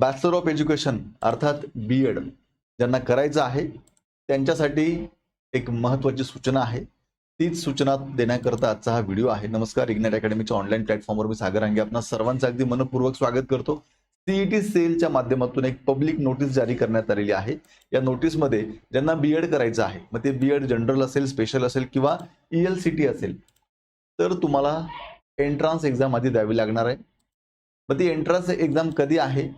Bachelor of education अर्थात B Ed ज्यांना करायचं आहे त्यांच्यासाठी एक महत्त्वाची सूचना आहे. तीच सूचना देण्याकरता आजचा हा व्हिडिओ आहे. नमस्कार इग्नेट अकॅडमीच्या ऑनलाईन प्लॅटफॉर्मवर मी सागर रांगे आपणा सर्वांचं अगदी मनपूर्वक स्वागत करतो. सीईटी सेलच्या माध्यमातून एक पब्लिक नोटीस जारी करण्यात आलेली आहे. या नोटीसमध्ये ज्यांना बी एड करायचं आहे मग ते बी एड जनरल असेल स्पेशल असेल किंवा ई एल सी टी असेल तर तुम्हाला एंट्रान्स एक्झाम आधी द्यावी लागणार आहे. मग ती एंट्रन्स एक्झाम कधी आहे?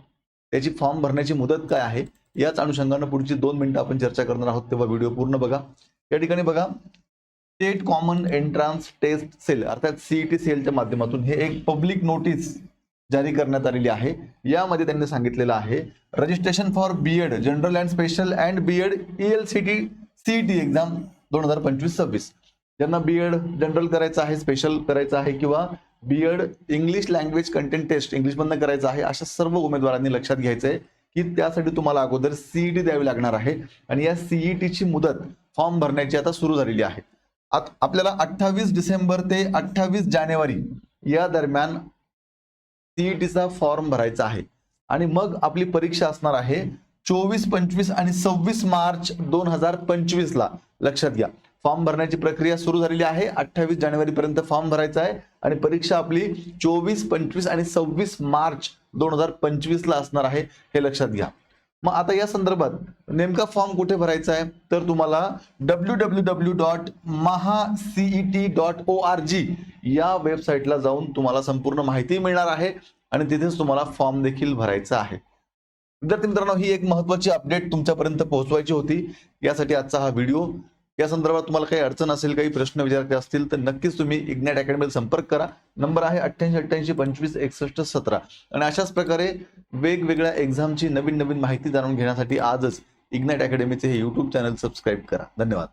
त्याची फॉर्म भरण्याची मुदत काय आहे याच अनुषंगानं पुढची दोन मिनिटं आपण चर्चा करणार आहोत तेव्हा व्हिडिओ पूर्ण बघा. या ठिकाणी बघा state common entrance test cell अर्थात सीईटी सेलच्या माध्यमातून हे एक पब्लिक नोटीस जारी करण्यात आलेली आहे. यामध्ये त्यांनी सांगितलेलं आहे registration for B Ed general and special and B Ed E L C T CET exam दोन हजार पंचवीस सव्वीस. ज्यांना बी एड जनरल करायचं आहे स्पेशल करायचं आहे किंवा BEd English language content test इंग्लिशमधनं करायचं आहे अशा सर्व उमेदवारांनी लक्षात घ्यायचं आहे की त्यासाठी तुम्हाला अगोदर सीईटी द्यावी लागणार आहे. आणि या सीईटीची मुदत फॉर्म भरण्याची आता सुरू झालेली आहे. आत- आपल्याला अठ्ठावीस डिसेंबर ते अठ्ठावीस जानेवारी या दरम्यान सीईटीचा फॉर्म भरायचा आहे. आणि मग आपली परीक्षा असणार आहे चोवीस पंचवीस आणि सव्वीस मार्च दोन हजार पंचवीस ला. लक्षात घ्या. फॉर्म भरण्याची प्रक्रिया सुरू झालेली आहे. अठ्ठावीस जानेवारी पर्यंत फॉर्म भरायचा आहे. आणि परीक्षा आपली चोवीस पंचवीस आणि सव्वीस मार्च दोन हजार पंचवीस ला असणार आहे हे लक्षात घ्या. मग आता या संदर्भात नेमका फॉर्म कुठे भरायचा आहे? तर तुम्हाला W W W dot Maha CET dot O R G या वेबसाईटला जाऊन तुम्हाला संपूर्ण माहिती मिळणार आहे. आणि तिथेच तुम्हाला फॉर्म देखील भरायचा आहे. विद्यार्थी मित्रांनो ही एक महत्वाची अपडेट तुमच्यापर्यंत पोहोचवायची होती. यासाठी आजचा हा व्हिडिओ या संदर्भात तुम्हाला काही अडचण असेल काही प्रश्न विचारायचे असतील तर नक्कीच तुम्ही इग्नॅट अकॅडमीला संपर्क करा. नंबर आहे अठ्ठ्याऐंशी अठ्ठ्याऐंशी पंचवीस एकसष्ट सतरा. आणि अशाच प्रकारे वेगवेगळ्या एक्झामची नवीन नवीन माहिती जाणून घेण्यासाठी आजच इग्नॅट अकॅडमीचे हे यूट्यूब चॅनल सबस्क्राईब करा. धन्यवाद.